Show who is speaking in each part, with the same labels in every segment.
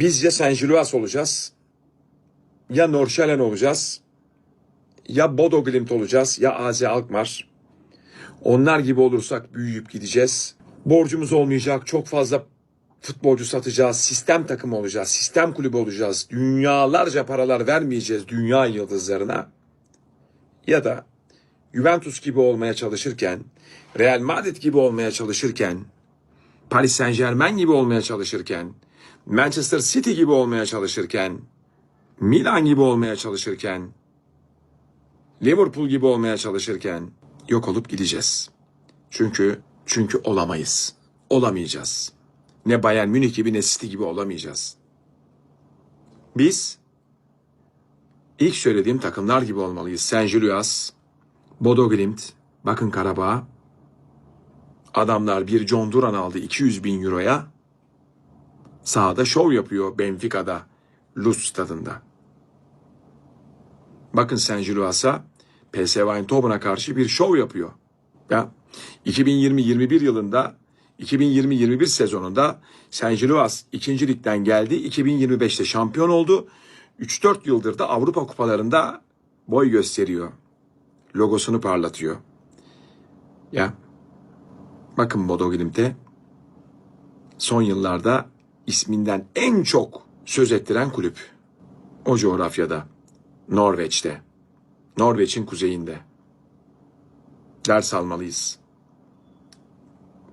Speaker 1: Biz ya Saint Gilloise olacağız, ya Norşelen olacağız, ya Bodo Glimt olacağız, ya AZ Alkmaar. Onlar gibi olursak büyüyüp gideceğiz. Borcumuz olmayacak, çok fazla futbolcu satacağız, sistem takımı olacağız, sistem kulübü olacağız. Dünyalarca paralar vermeyeceğiz dünya yıldızlarına. Ya da Juventus gibi olmaya çalışırken, Real Madrid gibi olmaya çalışırken, Paris Saint Germain gibi olmaya çalışırken, Manchester City gibi olmaya çalışırken, Milan gibi olmaya çalışırken, Liverpool gibi olmaya çalışırken yok olup gideceğiz. Çünkü çünkü olamayız. Olamayacağız. Ne Bayern Münih gibi ne City gibi olamayacağız. Biz ilk söylediğim takımlar gibi olmalıyız. Saint Gilloise, Bodo Glimt, bakın Karabağ. Adamlar bir John Duran aldı 200 bin euroya. Sahada şov yapıyor Benfica'da, Luz stadında. Bakın Saint Gilloise'a PSV Eindhoven'a karşı bir şov yapıyor. Ya 2020-21 yılında 2020-21 sezonunda Saint Gilloise 2. ligden geldi. 2025'te şampiyon oldu. 3-4 yıldır da Avrupa kupalarında boy gösteriyor. Logosunu parlatıyor. Ya bakın Bodo Glimt'e son yıllarda isminden en çok söz ettiren kulüp. O coğrafyada. Norveç'te. Norveç'in kuzeyinde. Ders almalıyız.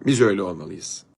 Speaker 1: Biz öyle olmalıyız.